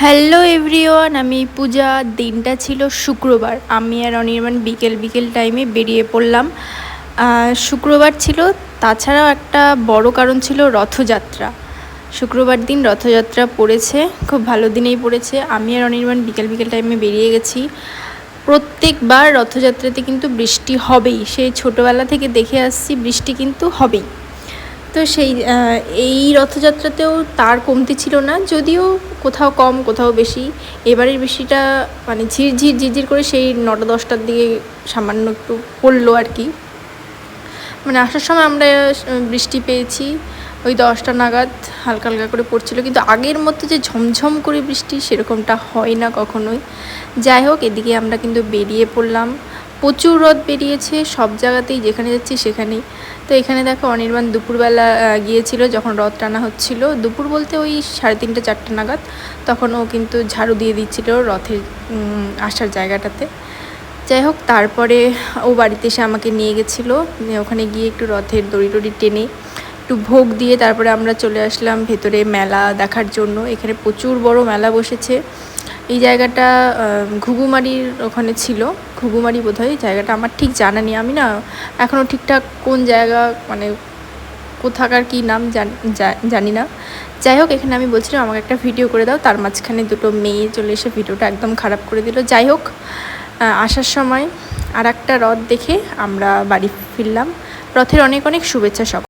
Hello everyone আমি পূজা। দিনটা ছিল শুক্রবার। আমি আর অনির্বাণ বিকেল বিকেল টাইমে বেরিয়ে পড়লাম। শুক্রবার ছিল, তাছাড়াও একটা বড় কারণ ছিল রথযাত্রা। শুক্রবার দিন রথযাত্রা পড়েছে, খুব ভালো দিনেই পড়েছে। আমি আর অনির্বাণ বিকেল বিকেল টাইমে বেরিয়ে গেছি। প্রত্যেকবার রথযাত্রাতে কিন্তু বৃষ্টি হবেই। সেই ছোটোবেলা থেকে দেখে আসছি, বৃষ্টি কিন্তু হবেই। তো সেই এই রথযাত্রাতেও তার কমতি ছিল না, যদিও কোথাও কম, কোথাও বেশি। এবারের বৃষ্টিটা মানে ঝিরঝির ঝিরঝির করে সেই নটা দশটার দিকে সামান্য একটু পড়ল আর কি। মানে আসার সময় আমরা বৃষ্টি পেয়েছি, ওই দশটা নাগাদ হালকা হালকা করে পড়ছিল, কিন্তু আগের মতো যে ঝমঝম করে বৃষ্টি সেরকমটা হয় না কখনোই। যাই হোক, এদিকে আমরা কিন্তু বেরিয়ে পড়লাম। প্রচুর রথ বেরিয়েছে, সব জায়গাতেই যেখানে যাচ্ছি সেখানেই। তো এখানে দেখো অনির্বাণ দুপুরবেলা গিয়েছিল যখন রথ টানা হচ্ছিল। দুপুর বলতে ওই সাড়ে তিনটে, চারটে নাগাদ তখন ও কিন্তু ঝাড়ু দিয়ে দিচ্ছিল রথের আসার জায়গাটাতে। যাই হোক, তারপরে ও বাড়িতে এসে আমাকে নিয়ে গেছিল। ওখানে গিয়ে একটু রথের দড়ি টড়ি টেনে একটু ভোগ দিয়ে তারপরে আমরা চলে আসলাম ভেতরে মেলা দেখার জন্য। এখানে প্রচুর বড় মেলা বসেছে। এই জায়গাটা ঘুঘুমারির ওখানে ছিল। ঘুঘুমারি বোধহয় জায়গাটা, আমার ঠিক জানা নেই। আমি না এখনও ঠিকঠাক কোন জায়গা মানে কোথাকার কি নাম জানি না। যাই হোক, এখানে আমি বলছিলাম, আমাকে একটা ভিডিও করে দাও। তার মাঝখানে দুটো মেয়ে চলে এসে ভিডিওটা একদম খারাপ করে দিল। যাই হোক আসার সময় আর একটা রথ দেখে আমরা বাড়ি ফিরলাম। রথের অনেক অনেক শুভেচ্ছা সব।